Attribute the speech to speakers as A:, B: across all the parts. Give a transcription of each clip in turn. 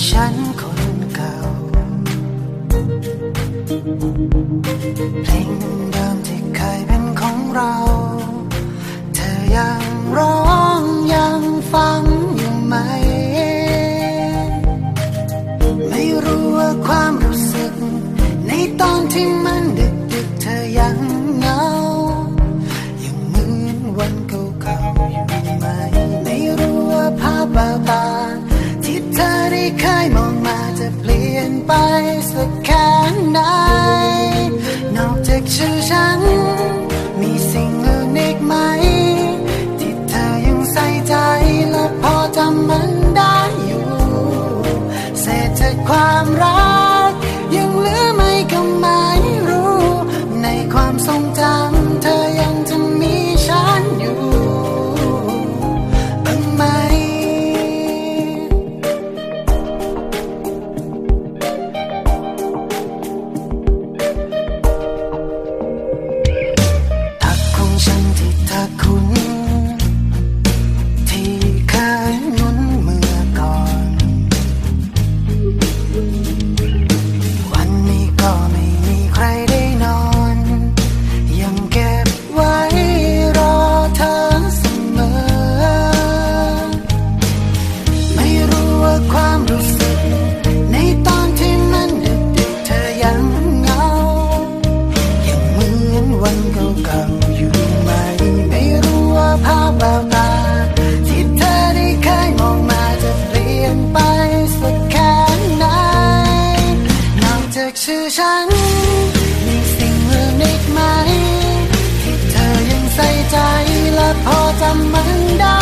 A: ฉันคนเก่า buys the พอจำมันได้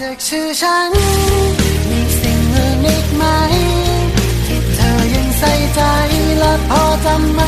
A: จากชื่อฉัน มีสิ่งอื่นอีกไหม ที่เธอยังใส่ใจและพอจำไหม